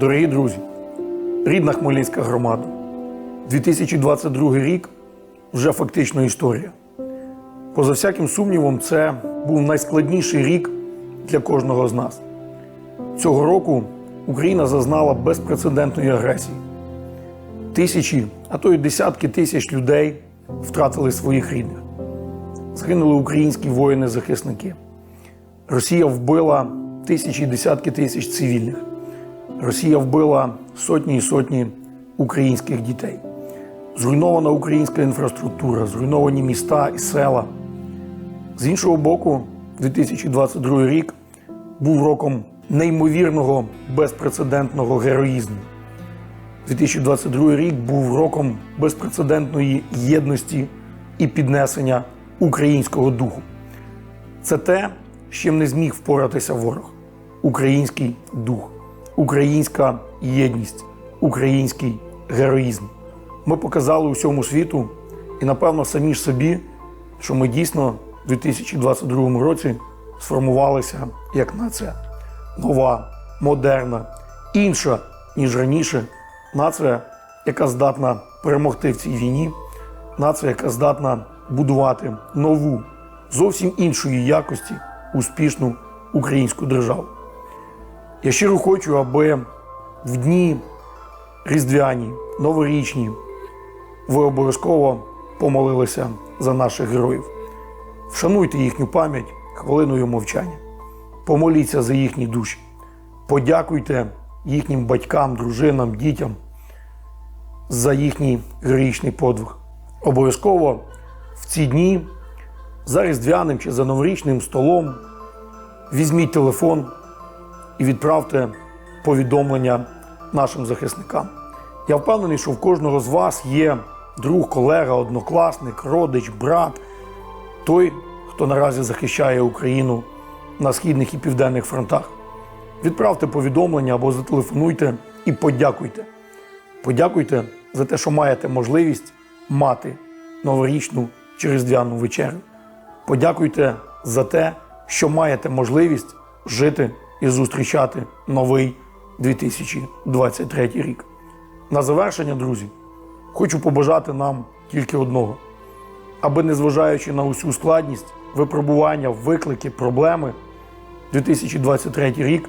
Дорогі друзі, рідна Хмельницька громада, 2022 рік вже фактично історія. Поза всяким сумнівом, це був найскладніший рік для кожного з нас. Цього року Україна зазнала безпрецедентної агресії. Тисячі, а то й десятки тисяч людей втратили своїх рідних. Згинули українські воїни-захисники. Росія вбила тисячі і десятки тисяч цивільних. Росія вбила сотні і сотні українських дітей. Зруйнована українська інфраструктура, зруйновані міста і села. З іншого боку, 2022 рік був роком неймовірного безпрецедентного героїзму. 2022 рік був роком безпрецедентної єдності і піднесення українського духу. Це те, з чим не зміг впоратися ворог. Український дух, українська єдність, український героїзм. Ми показали усьому світу і, напевно, самі ж собі, що ми дійсно в 2022 році сформувалися як нація. Нова, модерна, інша, ніж раніше. Нація, яка здатна перемогти в цій війні, нація, яка здатна будувати нову, зовсім іншої якості успішну українську державу. Я щиро хочу, аби в дні різдвяні, новорічні ви обов'язково помолилися за наших героїв. Вшануйте їхню пам'ять хвилиною мовчання. Помоліться за їхні душі. Подякуйте їхнім батькам, дружинам, дітям за їхній героїчний подвиг. Обов'язково в ці дні за різдвяним чи за новорічним столом візьміть телефон і відправте повідомлення нашим захисникам. Я впевнений, що в кожного з вас є друг, колега, однокласник, родич, брат, той, хто наразі захищає Україну на східних і південних фронтах. Відправте повідомлення або зателефонуйте і подякуйте. Подякуйте за те, що маєте можливість мати новорічну чи різдвяну вечерю. Подякуйте за те, що маєте можливість жити і зустрічати новий 2023 рік. На завершення, друзі, хочу побажати нам тільки одного, аби, незважаючи на усю складність, випробування, виклики, проблеми, 2023 рік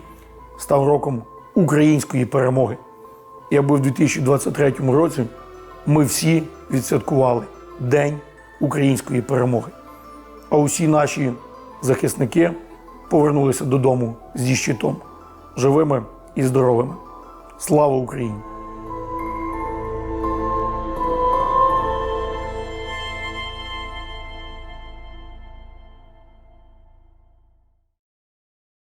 став роком української перемоги. І аби в 2023 році ми всі відсвяткували День української перемоги. А усі наші захисники повернулися додому зі щитом, живими і здоровими. Слава Україні!